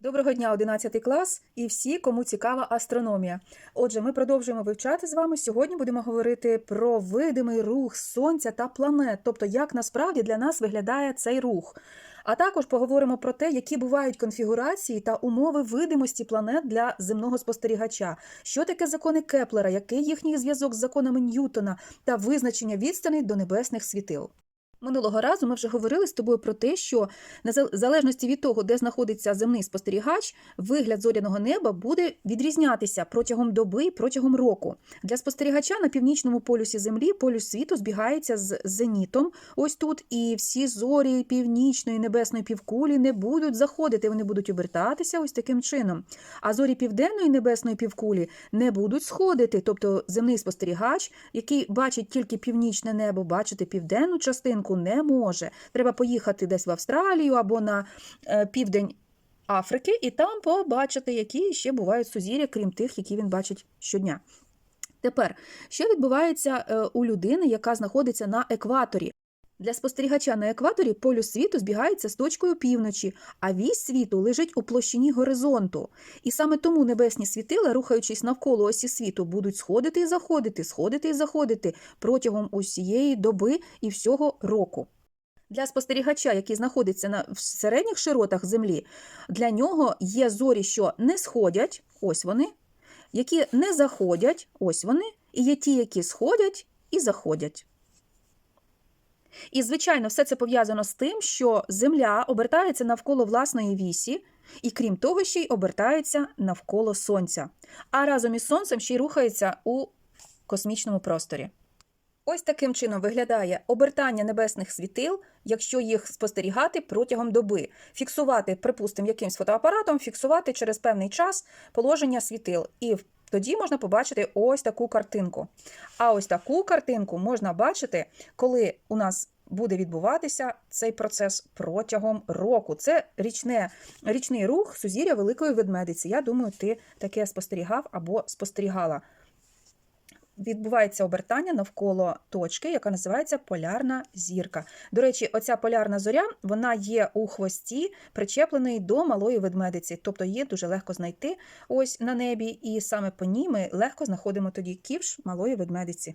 Доброго дня, 11 клас і всі, кому цікава астрономія. Отже, ми продовжуємо вивчати з вами. Сьогодні будемо говорити про видимий рух сонця та планет, тобто як насправді для нас виглядає цей рух. А також поговоримо про те, які бувають конфігурації та умови видимості планет для земного спостерігача, що таке закони Кеплера, який їхній зв'язок з законами Ньютона та визначення відстаней до небесних світил. Минулого разу ми вже говорили з тобою про те, що на залежності від того, де знаходиться земний спостерігач, вигляд зоряного неба буде відрізнятися протягом доби і протягом року. Для спостерігача на північному полюсі Землі полюс світу збігається з зенітом, ось тут, і всі зорі північної небесної півкулі не будуть заходити, вони будуть обертатися ось таким чином. А зорі південної небесної півкулі не будуть сходити, тобто земний спостерігач, який бачить тільки північне небо, бачити південну частинку не може. Треба поїхати десь в Австралію або на е, південь Африки і там побачити, які ще бувають сузір'я, крім тих, які він бачить щодня. Тепер, що відбувається е, у людини, яка знаходиться на екваторі? Для спостерігача на екваторі полюс світу збігається з точкою півночі, а вісь світу лежить у площині горизонту. І саме тому небесні світила, рухаючись навколо осі світу, будуть сходити і заходити, сходити і заходити протягом усієї доби і всього року. Для спостерігача, який знаходиться на в середніх широтах Землі, для нього є зорі, що не сходять, ось вони, які не заходять, ось вони, і є ті, які сходять і заходять. І, звичайно, все це пов'язано з тим, що Земля обертається навколо власної вісі, і крім того, ще й обертається навколо Сонця. А разом із Сонцем ще й рухається у космічному просторі. Ось таким чином виглядає обертання небесних світил, якщо їх спостерігати протягом доби, фіксувати, припустимо, якимсь фотоапаратом, фіксувати через певний час положення світил. І тоді можна побачити ось таку картинку. А ось таку картинку можна бачити, коли у нас буде відбуватися цей процес протягом року. Це річне, річний рух сузір'я Великої ведмедиці. Я думаю, ти таке спостерігав або спостерігала відбувається обертання навколо точки, яка називається полярна зірка. До речі, оця полярна зоря вона є у хвості, причепленої до малої ведмедиці, тобто її дуже легко знайти ось на небі, і саме по ній ми легко знаходимо тоді ківш малої ведмедиці.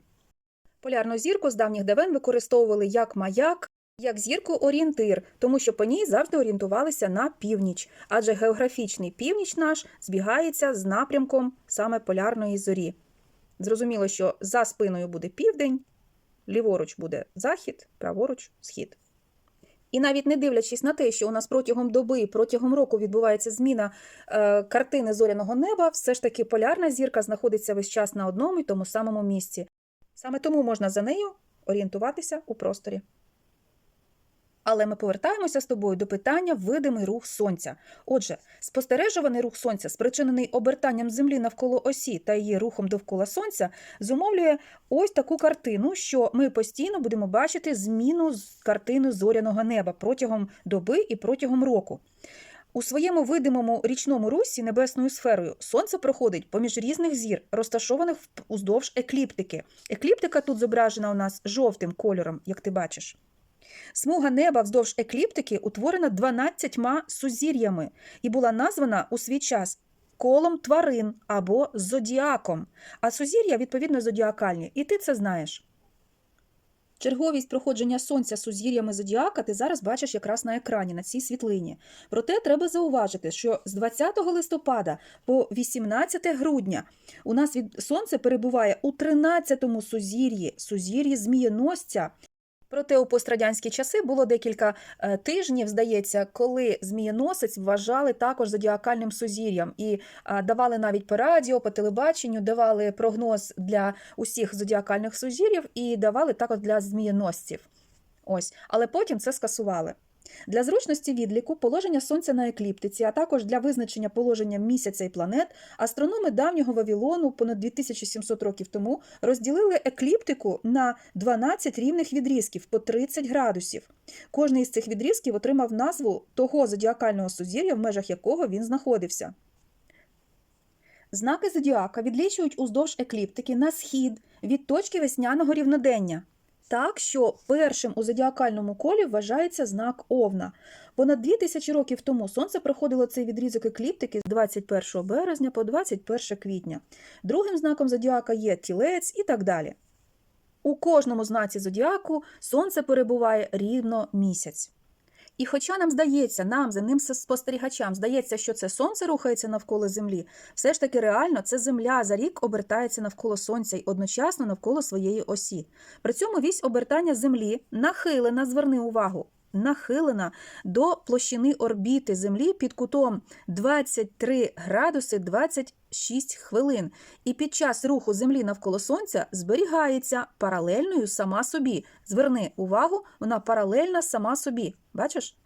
Полярну зірку з давніх давен використовували як маяк. Як зірку орієнтир, тому що по ній завжди орієнтувалися на північ, адже географічний північ наш збігається з напрямком саме полярної зорі. Зрозуміло, що за спиною буде південь, ліворуч буде захід, праворуч схід. І навіть не дивлячись на те, що у нас протягом доби, протягом року відбувається зміна е, картини зоряного неба, все ж таки полярна зірка знаходиться весь час на одному і тому самому місці. Саме тому можна за нею орієнтуватися у просторі. Але ми повертаємося з тобою до питання видимий рух сонця. Отже, спостережуваний рух сонця, спричинений обертанням Землі навколо осі та її рухом довкола сонця, зумовлює ось таку картину, що ми постійно будемо бачити зміну з картини зоряного неба протягом доби і протягом року. У своєму видимому річному русі небесною сферою сонце проходить поміж різних зір, розташованих уздовж екліптики. Екліптика тут зображена у нас жовтим кольором, як ти бачиш. Смуга неба вздовж екліптики утворена 12 сузір'ями і була названа у свій час колом тварин або зодіаком. А сузір'я, відповідно, зодіакальні, і ти це знаєш. Черговість проходження сонця сузір'ями зодіака ти зараз бачиш якраз на екрані на цій світлині. Проте треба зауважити, що з 20 листопада по 18 грудня у нас від сонце перебуває у 13-му сузір'ї, сузір'ї змієносця. Проте у пострадянські часи було декілька е, тижнів, здається, коли змієносець вважали також зодіакальним сузір'ям і давали навіть по радіо, по телебаченню, давали прогноз для усіх зодіакальних сузір'їв і давали також для змієносців. Ось, але потім це скасували. Для зручності відліку положення сонця на екліптиці, а також для визначення положення місяця і планет, астрономи давнього Вавилону понад 2700 років тому розділили екліптику на 12 рівних відрізків по 30 градусів. Кожний із цих відрізків отримав назву того зодіакального сузір'я, в межах якого він знаходився. Знаки зодіака відлічують уздовж екліптики на схід від точки весняного рівнодення. Так, що першим у зодіакальному колі вважається знак Овна. Понад 2000 років тому сонце проходило цей відрізок екліптики з 21 березня по 21 квітня. Другим знаком зодіака є тілець і так далі. У кожному знаці зодіаку сонце перебуває рівно місяць. І хоча нам здається, нам, земним спостерігачам, здається, що це сонце рухається навколо Землі, все ж таки реально це Земля за рік обертається навколо Сонця і одночасно навколо своєї осі. При цьому вісь обертання Землі нахилена, зверни увагу, нахилена до площини орбіти Землі під кутом 23 градуси 26 хвилин. І під час руху Землі навколо Сонця зберігається паралельною сама собі. Зверни увагу, вона паралельна сама собі. Бачиш?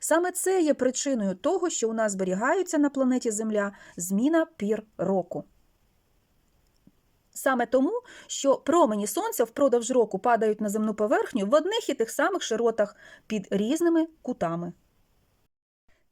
Саме це є причиною того, що у нас зберігаються на планеті Земля зміна пір року. Саме тому, що промені сонця впродовж року падають на земну поверхню в одних і тих самих широтах під різними кутами.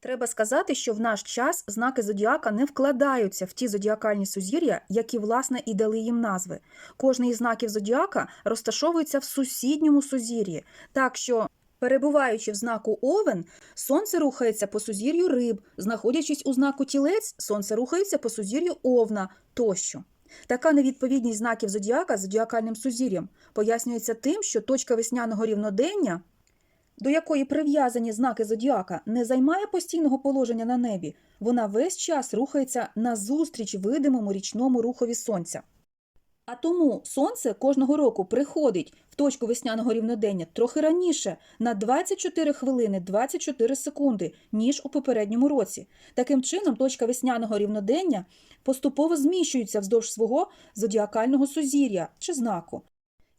Треба сказати, що в наш час знаки зодіака не вкладаються в ті зодіакальні сузір'я, які, власне, і дали їм назви. Кожний із знаків зодіака розташовується в сусідньому сузір'ї, так що, перебуваючи в знаку Овен, сонце рухається по сузір'ю риб, знаходячись у знаку тілець, сонце рухається по сузір'ю Овна тощо. Така невідповідність знаків зодіака з зодіакальним сузір'ям пояснюється тим, що точка весняного рівнодення, до якої прив'язані знаки зодіака, не займає постійного положення на небі, вона весь час рухається назустріч видимому річному рухові сонця. А тому сонце кожного року приходить в точку весняного рівнодення трохи раніше на 24 хвилини 24 секунди, ніж у попередньому році. Таким чином, точка весняного рівнодення поступово зміщується вздовж свого зодіакального сузір'я чи знаку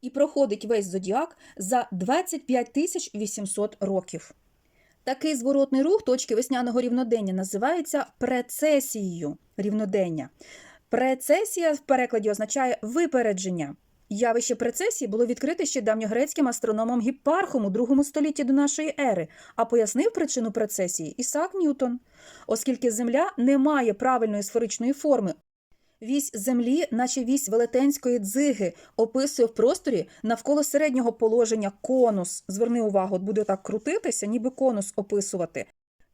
і проходить весь зодіак за 25 тисяч 800 років. Такий зворотний рух точки весняного рівнодення називається прецесією рівнодення. Прецесія в перекладі означає випередження. Явище прецесії було відкрите ще давньогрецьким астрономом Гіппархом у другому столітті до нашої ери, а пояснив причину прецесії Ісаак Ньютон. Оскільки Земля не має правильної сферичної форми, Вісь землі, наче вісь велетенської дзиги, описує в просторі навколо середнього положення конус. Зверни увагу, буде так крутитися, ніби конус описувати.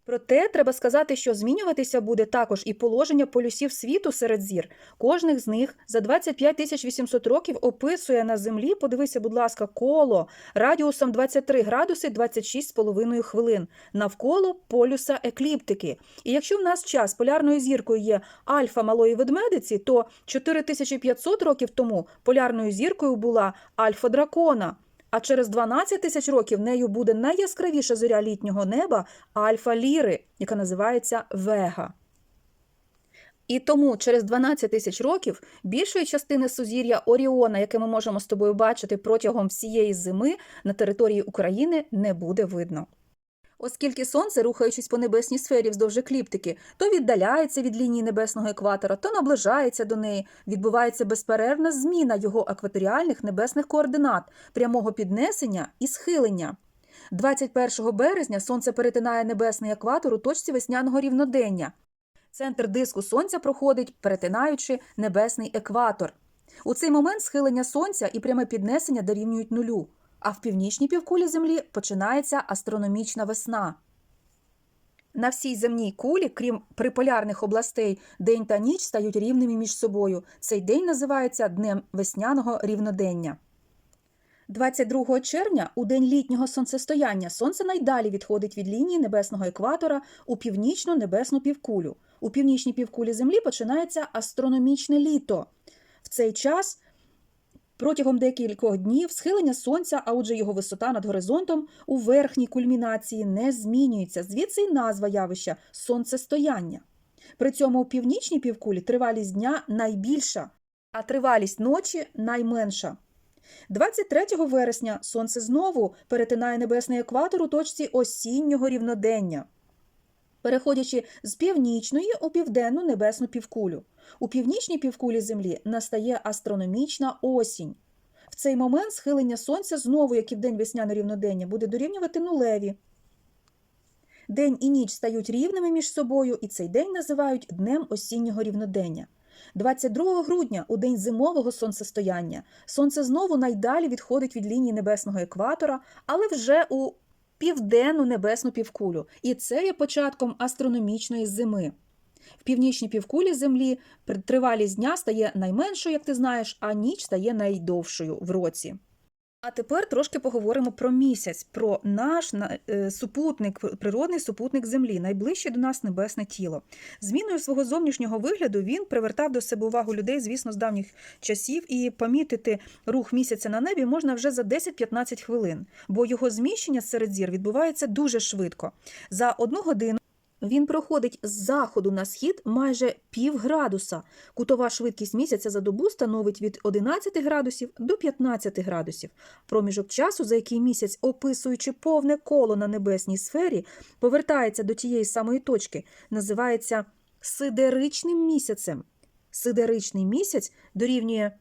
Проте треба сказати, що змінюватися буде також і положення полюсів світу серед зір. Кожних з них за 25 тисяч 800 років описує на землі, подивися, будь ласка, коло радіусом 23 градуси 26,5 хвилин навколо полюса екліптики. І якщо в нас час полярною зіркою є альфа малої ведмедиці, то 4500 років тому полярною зіркою була альфа дракона. А через 12 тисяч років нею буде найяскравіша зоря літнього неба Альфа Ліри, яка називається Вега. І тому через 12 тисяч років більшої частини сузір'я Оріона, яке ми можемо з тобою бачити протягом всієї зими, на території України не буде видно. Оскільки сонце, рухаючись по небесній сфері вздовж екліптики, то віддаляється від лінії небесного екватора, то наближається до неї, відбувається безперервна зміна його екваторіальних небесних координат, прямого піднесення і схилення. 21 березня сонце перетинає небесний екватор у точці весняного рівнодення. Центр диску сонця проходить, перетинаючи небесний екватор. У цей момент схилення сонця і пряме піднесення дорівнюють нулю а в північній півкулі Землі починається астрономічна весна. На всій земній кулі, крім приполярних областей, день та ніч стають рівними між собою. Цей день називається Днем весняного рівнодення. 22 червня, у день літнього сонцестояння, сонце найдалі відходить від лінії небесного екватора у північну небесну півкулю. У північній півкулі Землі починається астрономічне літо. В цей час Протягом декількох днів схилення сонця, а отже його висота над горизонтом у верхній кульмінації не змінюється, звідси й назва явища сонцестояння. При цьому у північній півкулі тривалість дня найбільша, а тривалість ночі найменша. 23 вересня сонце знову перетинає небесний екватор у точці осіннього рівнодення переходячи з північної у південну небесну півкулю. У північній півкулі Землі настає астрономічна осінь. В цей момент схилення сонця знову, як і в день весняне рівнодення, буде дорівнювати нулеві. День і ніч стають рівними між собою, і цей день називають днем осіннього рівнодення. 22 грудня, у день зимового сонцестояння, сонце знову найдалі відходить від лінії небесного екватора, але вже у південну небесну півкулю. І це є початком астрономічної зими. В північній півкулі Землі тривалість дня стає найменшою, як ти знаєш, а ніч стає найдовшою в році. А тепер трошки поговоримо про місяць, про наш на- е, супутник, природний супутник Землі, найближче до нас небесне тіло. Зміною свого зовнішнього вигляду він привертав до себе увагу людей, звісно, з давніх часів, і помітити рух місяця на небі можна вже за 10-15 хвилин, бо його зміщення серед зір відбувається дуже швидко. За одну годину він проходить з заходу на схід майже пів градуса. Кутова швидкість місяця за добу становить від 11 градусів до 15 градусів. Проміжок часу, за який місяць, описуючи повне коло на небесній сфері, повертається до тієї самої точки, називається сидеричним місяцем. Сидеричний місяць дорівнює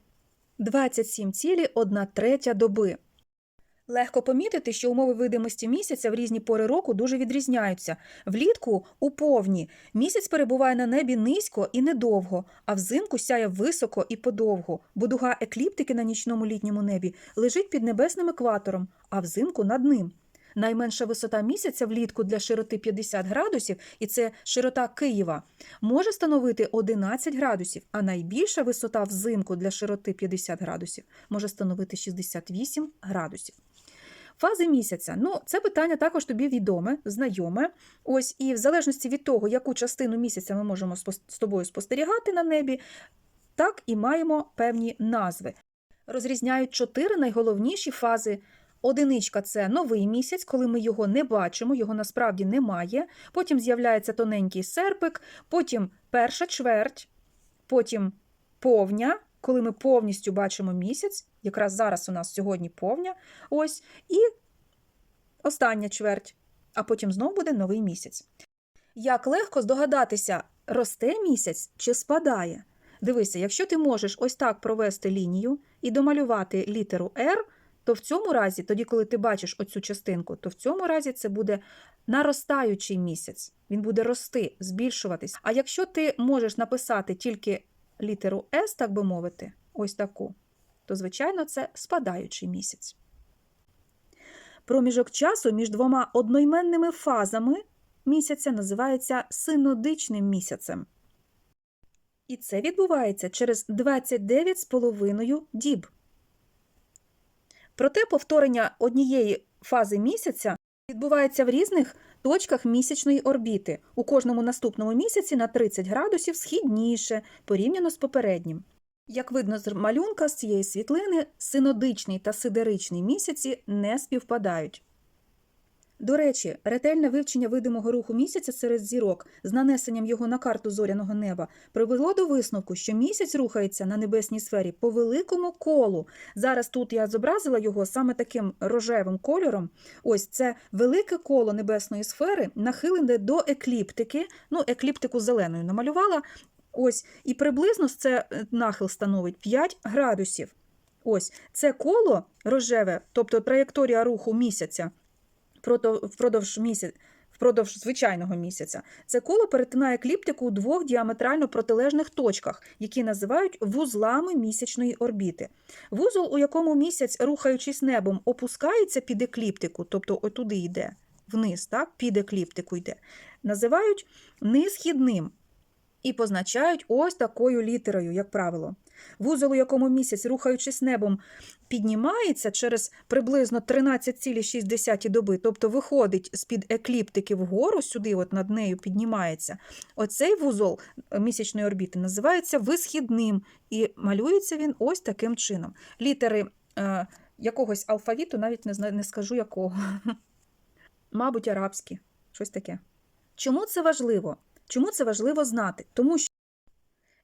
27,1 третя доби. Легко помітити, що умови видимості місяця в різні пори року дуже відрізняються. Влітку у повні місяць перебуває на небі низько і недовго, а взимку сяє високо і подовго, бо дуга екліптики на нічному літньому небі лежить під небесним екватором, а взимку над ним. Найменша висота місяця влітку для широти 50 градусів, і це широта Києва, може становити 11 градусів, а найбільша висота взимку для широти 50 градусів може становити 68 градусів. Фази місяця. Ну, це питання також тобі відоме, знайоме. Ось і в залежності від того, яку частину місяця ми можемо з тобою спостерігати на небі, так і маємо певні назви. Розрізняють чотири найголовніші фази. Одиничка це новий місяць, коли ми його не бачимо, його насправді немає. Потім з'являється тоненький серпик, потім перша чверть, потім повня, коли ми повністю бачимо місяць. Якраз зараз у нас сьогодні повня. Ось, і остання чверть, а потім знов буде новий місяць. Як легко здогадатися, росте місяць чи спадає? Дивися, якщо ти можеш ось так провести лінію і домалювати літеру R, то в цьому разі, тоді, коли ти бачиш оцю частинку, то в цьому разі це буде наростаючий місяць. Він буде рости, збільшуватись. А якщо ти можеш написати тільки літеру S, так би мовити, ось таку, то, звичайно, це спадаючий місяць. Проміжок часу між двома одноіменними фазами місяця називається синодичним місяцем. І це відбувається через 29,5 діб. Проте повторення однієї фази місяця відбувається в різних точках місячної орбіти, у кожному наступному місяці на 30 градусів східніше порівняно з попереднім. Як видно з малюнка з цієї світлини, синодичний та сидеричний місяці не співпадають. До речі, ретельне вивчення видимого руху місяця серед зірок з нанесенням його на карту зоряного неба привело до висновку, що місяць рухається на небесній сфері по великому колу. Зараз тут я зобразила його саме таким рожевим кольором. Ось це велике коло небесної сфери, нахилене до екліптики. Ну, екліптику зеленою намалювала. Ось, і приблизно це е, нахил становить 5 градусів. Ось це коло рожеве, тобто траєкторія руху місяця впродовж місяця. Впродовж звичайного місяця це коло перетинає екліптику у двох діаметрально протилежних точках, які називають вузлами місячної орбіти. Вузол, у якому місяць, рухаючись небом, опускається під екліптику, тобто отуди йде, вниз, так, під екліптику йде, називають нисхідним і позначають ось такою літерою, як правило. Вузол, у якому місяць, рухаючись небом, піднімається через приблизно 13,6 доби, тобто виходить з-під екліптики вгору, сюди, от над нею піднімається. Оцей вузол місячної орбіти називається висхідним, і малюється він ось таким чином. Літери е, якогось алфавіту, навіть не, не скажу якого. Мабуть, арабські, щось таке. Чому це важливо? Чому це важливо знати? Тому що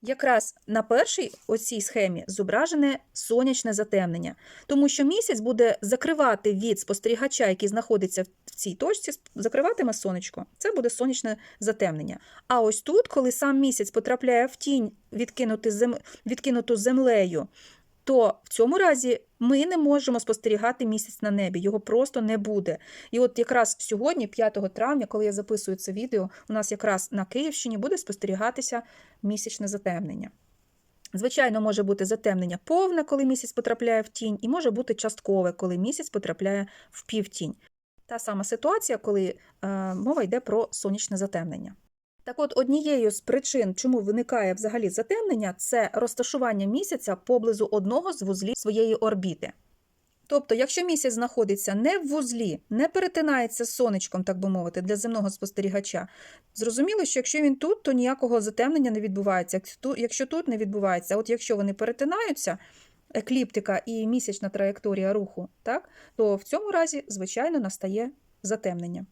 якраз на першій оцій схемі зображене сонячне затемнення, тому що місяць буде закривати від спостерігача, який знаходиться в цій точці, закриватиме сонечко. Це буде сонячне затемнення. А ось тут, коли сам місяць потрапляє в тінь, відкинуту землею, то в цьому разі ми не можемо спостерігати місяць на небі, його просто не буде. І от якраз сьогодні, 5 травня, коли я записую це відео, у нас якраз на Київщині буде спостерігатися місячне затемнення. Звичайно, може бути затемнення повне, коли місяць потрапляє в тінь, і може бути часткове, коли місяць потрапляє в півтінь. Та сама ситуація, коли е, мова йде про сонячне затемнення. Так от, однією з причин, чому виникає взагалі затемнення, це розташування місяця поблизу одного з вузлів своєї орбіти. Тобто, якщо місяць знаходиться не в вузлі, не перетинається сонечком, так би мовити, для земного спостерігача, зрозуміло, що якщо він тут, то ніякого затемнення не відбувається. Якщо тут не відбувається, от якщо вони перетинаються, екліптика і місячна траєкторія руху, так, то в цьому разі, звичайно, настає затемнення.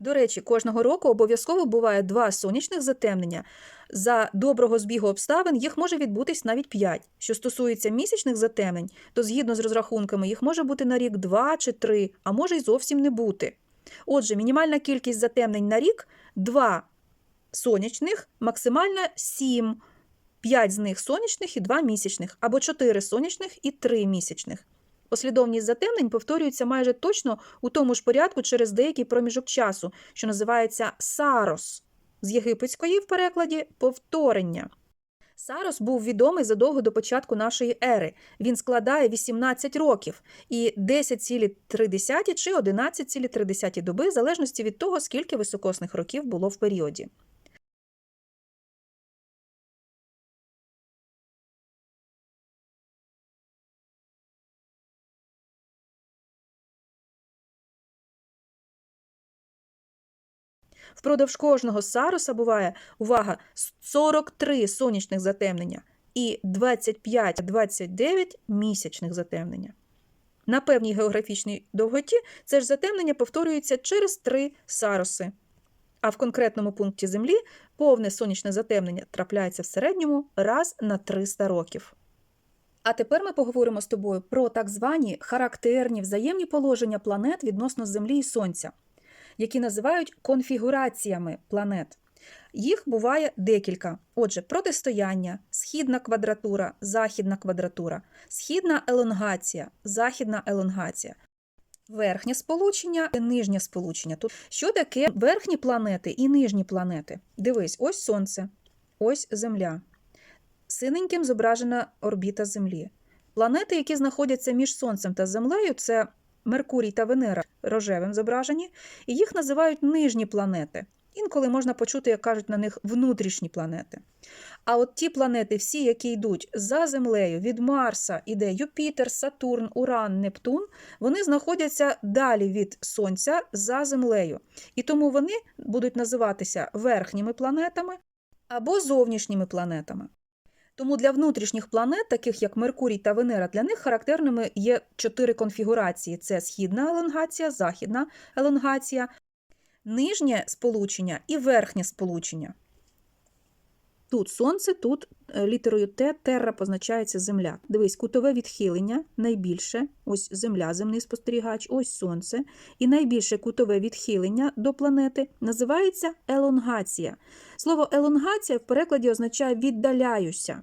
До речі, кожного року обов'язково буває два сонячних затемнення. За доброго збігу обставин їх може відбутись навіть п'ять. Що стосується місячних затемнень, то згідно з розрахунками їх може бути на рік два чи три, а може й зовсім не бути. Отже, мінімальна кількість затемнень на рік два сонячних, максимальна сім, п'ять з них сонячних і два місячних, або чотири сонячних і три місячних. Послідовність затемнень повторюється майже точно у тому ж порядку через деякий проміжок часу, що називається сарос, з єгипетської в перекладі повторення. Сарос був відомий задовго до початку нашої ери. Він складає 18 років і 10,3 чи 11,3 доби, в залежності від того, скільки високосних років було в періоді. Впродовж кожного саруса буває, увага, 43 сонячних затемнення і 25-29 місячних затемнення. На певній географічній довготі це ж затемнення повторюється через три саруси. А в конкретному пункті Землі повне сонячне затемнення трапляється в середньому раз на 300 років. А тепер ми поговоримо з тобою про так звані характерні взаємні положення планет відносно Землі і Сонця які називають конфігураціями планет. Їх буває декілька. Отже, протистояння, східна квадратура, західна квадратура, східна елонгація, західна елонгація. Верхнє сполучення, і нижнє сполучення. Тут що таке верхні планети і нижні планети? Дивись, ось Сонце, ось Земля. Синеньким зображена орбіта Землі. Планети, які знаходяться між Сонцем та Землею, це Меркурій та Венера рожевим зображені, і їх називають нижні планети. Інколи можна почути, як кажуть на них внутрішні планети. А от ті планети, всі, які йдуть за Землею, від Марса, іде Юпітер, Сатурн, Уран, Нептун, вони знаходяться далі від Сонця за Землею. І тому вони будуть називатися верхніми планетами або зовнішніми планетами. Тому для внутрішніх планет, таких як Меркурій та Венера, для них характерними є чотири конфігурації: це східна елонгація, західна елонгація, нижнє сполучення і верхнє сполучення. Тут сонце, тут е, літерою Т терра позначається земля. Дивись, кутове відхилення найбільше, ось земля, земний спостерігач, ось сонце. І найбільше кутове відхилення до планети називається елонгація. Слово елонгація в перекладі означає віддаляюся.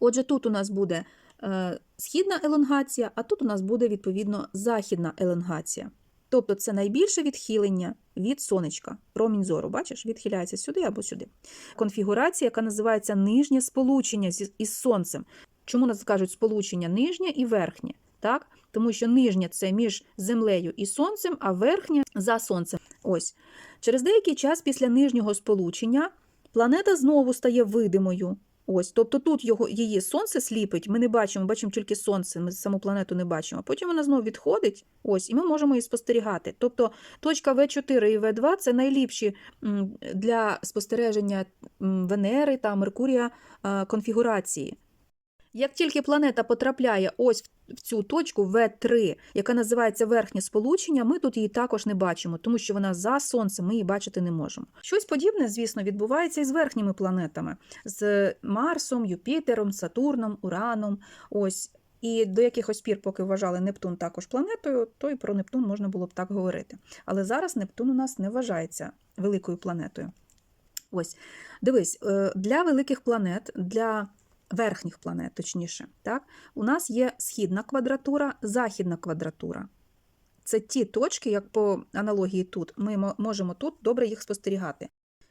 Отже, тут у нас буде е, східна елонгація, а тут у нас буде, відповідно, західна елонгація. Тобто це найбільше відхилення від сонечка. Промінь зору, бачиш, відхиляється сюди або сюди. Конфігурація, яка називається нижнє сполучення із сонцем. Чому нас кажуть сполучення нижнє і верхнє? Так? Тому що нижнє це між землею і сонцем, а верхнє за сонцем. Ось. Через деякий час після нижнього сполучення планета знову стає видимою. Ось, Тобто тут його, її сонце сліпить, ми не бачимо, бачимо тільки сонце, ми саму планету не бачимо. Потім вона знову відходить, ось, і ми можемо її спостерігати. Тобто точка В4 і В2 це найліпші для спостереження Венери та Меркурія конфігурації. Як тільки планета потрапляє ось в цю точку В3, яка називається верхнє сполучення, ми тут її також не бачимо, тому що вона за сонцем, ми її бачити не можемо. Щось подібне, звісно, відбувається і з верхніми планетами, з Марсом, Юпітером, Сатурном, Ураном. Ось. І до якихось пір, поки вважали Нептун також планетою, то і про Нептун можна було б так говорити. Але зараз Нептун у нас не вважається великою планетою. Ось, дивись, е, для великих планет, для верхніх планет, точніше. Так? У нас є східна квадратура, західна квадратура. Це ті точки, як по аналогії тут, ми можемо тут добре їх спостерігати.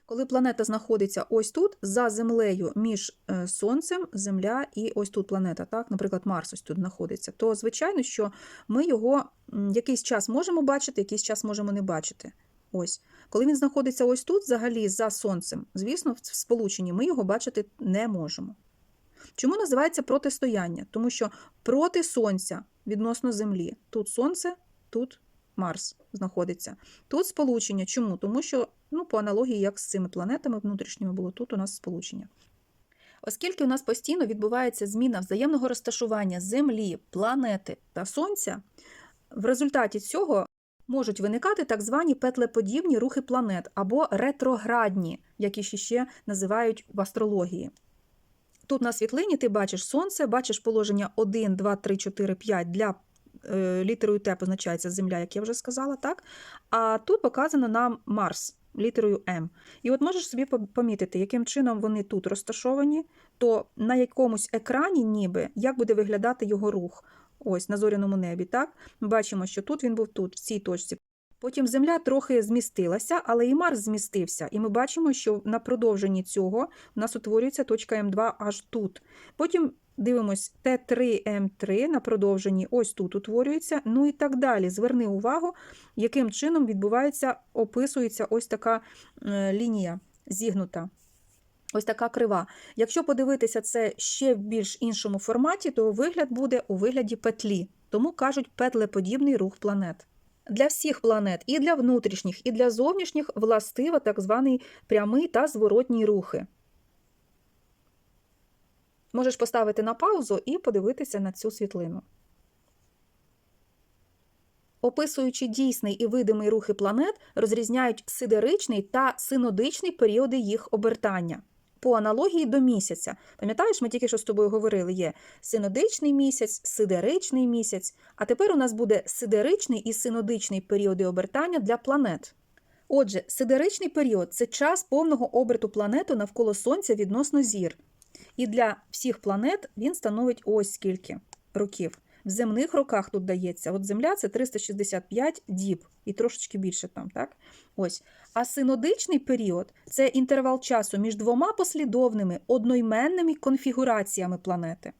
Коли планета знаходиться ось тут, за землею між е, Сонцем, Земля і ось тут планета, так, наприклад, Марс ось тут знаходиться, то звичайно, що ми його якийсь час можемо бачити, якийсь час можемо не бачити. Ось. Коли він знаходиться ось тут, взагалі за Сонцем, звісно, в сполученні ми його бачити не можемо. Чому називається протистояння? Тому що проти Сонця відносно Землі. Тут Сонце, тут Марс знаходиться. Тут сполучення. Чому? Тому що, ну, по аналогії, як з цими планетами внутрішніми було, тут у нас сполучення. Оскільки у нас постійно відбувається зміна взаємного розташування Землі, планети та Сонця, в результаті цього можуть виникати так звані петлеподібні рухи планет або ретроградні, як їх ще називають в астрології. Тут на світлині ти бачиш Сонце, бачиш положення 1, 2, 3, 4, 5 для е, літерою Т позначається Земля, як я вже сказала, так? А тут показано нам Марс літерою М. І от можеш собі помітити, яким чином вони тут розташовані, то на якомусь екрані, ніби, як буде виглядати його рух. Ось на зоряному небі, так? Ми бачимо, що тут він був тут, в цій точці. Потім Земля трохи змістилася, але і Марс змістився. І ми бачимо, що на продовженні цього у нас утворюється точка М2 аж тут. Потім дивимось Т3М3 на продовженні ось тут утворюється, ну і так далі. Зверни увагу, яким чином відбувається, описується ось така е, лінія зігнута. Ось така крива. Якщо подивитися це ще в більш іншому форматі, то вигляд буде у вигляді петлі, тому кажуть петлеподібний рух планет. Для всіх планет, і для внутрішніх, і для зовнішніх властиво так званий прямий та зворотній рухи. Можеш поставити на паузу і подивитися на цю світлину. Описуючи дійсний і видимий рухи планет, розрізняють сидеричний та синодичний періоди їх обертання. По аналогії до місяця. Пам'ятаєш, ми тільки що з тобою говорили: є синодичний місяць, сидеричний місяць, а тепер у нас буде сидеричний і синодичний періоди обертання для планет. Отже, сидеричний період це час повного оберту планети навколо Сонця відносно зір. І для всіх планет він становить ось скільки років. В земних роках тут дається. От Земля це 365 діб і трошечки більше там, так? Ось. А синодичний період це інтервал часу між двома послідовними одноіменними конфігураціями планети.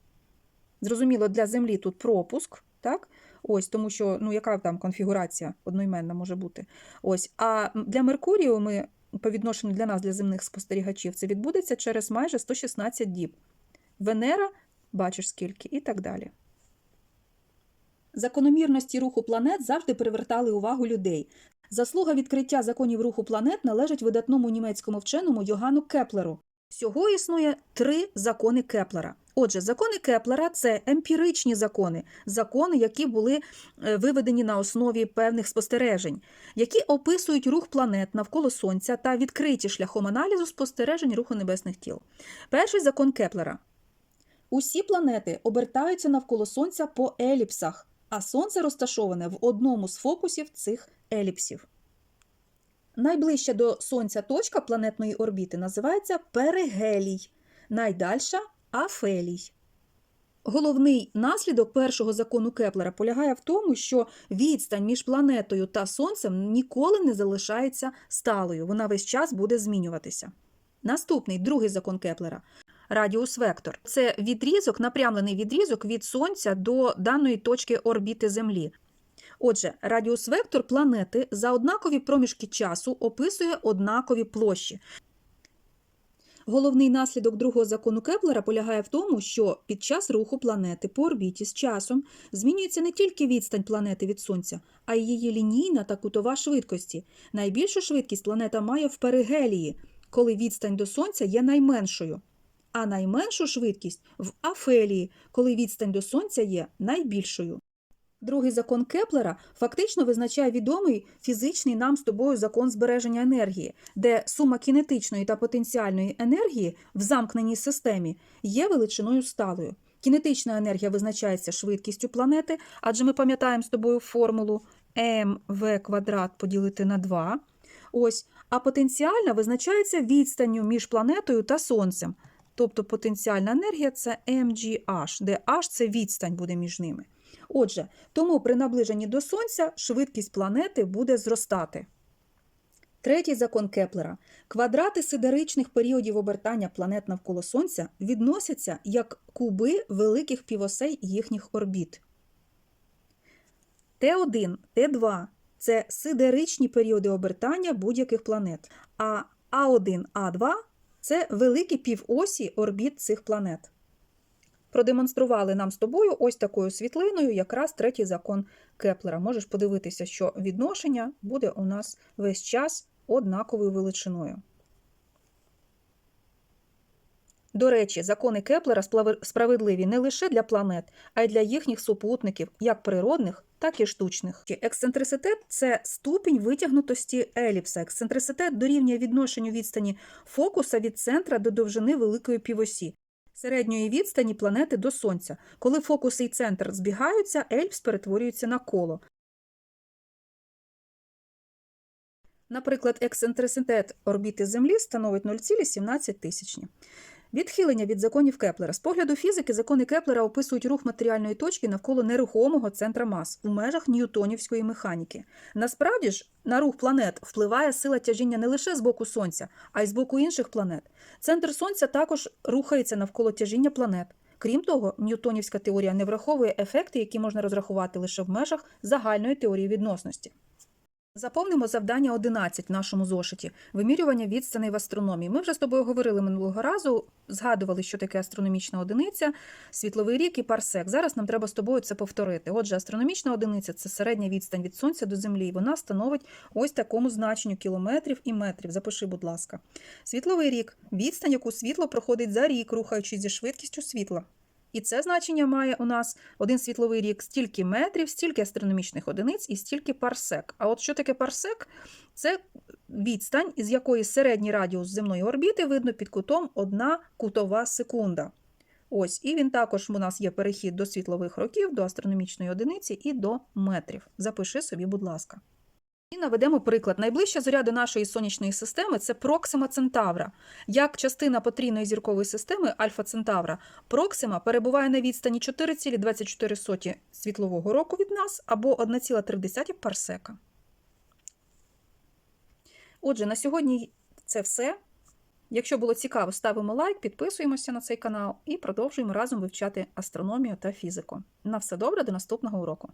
Зрозуміло, для Землі тут пропуск, так? Ось, тому що ну, яка там конфігурація одноіменна може бути. Ось. А для Меркурію ми по відношенню для нас, для земних спостерігачів, це відбудеться через майже 116 діб. Венера, бачиш скільки, і так далі. Закономірності руху планет завжди привертали увагу людей. Заслуга відкриття законів руху планет належить видатному німецькому вченому Йоганну Кеплеру. Всього існує три закони Кеплера. Отже, закони Кеплера це емпіричні закони, закони, які були е, виведені на основі певних спостережень, які описують рух планет навколо Сонця та відкриті шляхом аналізу спостережень руху небесних тіл. Перший закон Кеплера. Усі планети обертаються навколо Сонця по еліпсах, а Сонце розташоване в одному з фокусів цих еліпсів. Найближча до Сонця точка планетної орбіти називається перигелій, найдальша афелій. Головний наслідок першого закону Кеплера полягає в тому, що відстань між планетою та Сонцем ніколи не залишається сталою, вона весь час буде змінюватися. Наступний другий закон Кеплера радіус вектор. Це відрізок, напрямлений відрізок від Сонця до даної точки орбіти Землі. Отже, радіус вектор планети за однакові проміжки часу описує однакові площі. Головний наслідок другого закону Кеплера полягає в тому, що під час руху планети по орбіті з часом змінюється не тільки відстань планети від Сонця, а й її лінійна та кутова швидкості. Найбільшу швидкість планета має в перигелії, коли відстань до Сонця є найменшою, а найменшу швидкість в афелії, коли відстань до Сонця є найбільшою. Другий закон Кеплера фактично визначає відомий фізичний нам з тобою закон збереження енергії, де сума кінетичної та потенціальної енергії в замкненій системі є величиною сталою. Кінетична енергія визначається швидкістю планети, адже ми пам'ятаємо з тобою формулу mv квадрат поділити на 2. Ось, а потенціальна визначається відстанню між планетою та Сонцем. Тобто потенціальна енергія це mgh, де h – це відстань буде між ними. Отже, тому при наближенні до Сонця швидкість планети буде зростати. Третій закон Кеплера. Квадрати сидеричних періодів обертання планет навколо Сонця відносяться як куби великих півосей їхніх орбіт. Т1, Т2 це сидеричні періоди обертання будь-яких планет, а А1, А2 це великі півосі орбіт цих планет. Продемонстрували нам з тобою ось такою світлиною якраз третій закон Кеплера. Можеш подивитися, що відношення буде у нас весь час однаковою величиною. До речі, закони Кеплера справедливі не лише для планет, а й для їхніх супутників, як природних, так і штучних. Ексцентриситет це ступінь витягнутості еліпса. Ексцентриситет дорівнює відношенню відстані фокуса від центра до довжини великої півосі. Середньої відстані планети до Сонця. Коли фокус і центр збігаються, ельпс перетворюється на коло. Наприклад, ексцентриситет орбіти Землі становить 0,17 тисячні. Відхилення від законів Кеплера. З погляду фізики, закони Кеплера описують рух матеріальної точки навколо нерухомого центра мас у межах ньютонівської механіки. Насправді ж, на рух планет впливає сила тяжіння не лише з боку Сонця, а й з боку інших планет. Центр Сонця також рухається навколо тяжіння планет. Крім того, ньютонівська теорія не враховує ефекти, які можна розрахувати лише в межах загальної теорії відносності. Заповнимо завдання 11 в нашому зошиті вимірювання відстаней в астрономії. Ми вже з тобою говорили минулого разу, згадували, що таке астрономічна одиниця, світловий рік і парсек. Зараз нам треба з тобою це повторити. Отже, астрономічна одиниця це середня відстань від сонця до землі. Вона становить ось такому значенню кілометрів і метрів. Запиши, будь ласка. Світловий рік відстань, яку світло проходить за рік, рухаючись зі швидкістю світла. І це значення має у нас один світловий рік стільки метрів, стільки астрономічних одиниць і стільки парсек. А от що таке парсек? Це відстань, із якої середній радіус земної орбіти видно під кутом 1 кутова секунда. Ось, і він також у нас є перехід до світлових років, до астрономічної одиниці і до метрів. Запиши собі, будь ласка. Наведемо приклад. Найближча зоря до нашої сонячної системи це Проксима Центавра. Як частина потрійної зіркової системи Альфа Центавра, Проксима перебуває на відстані 4,24 світлового року від нас або 1,3 парсека. Отже, на сьогодні це все. Якщо було цікаво, ставимо лайк, підписуємося на цей канал і продовжуємо разом вивчати астрономію та фізику. На все добре, до наступного уроку!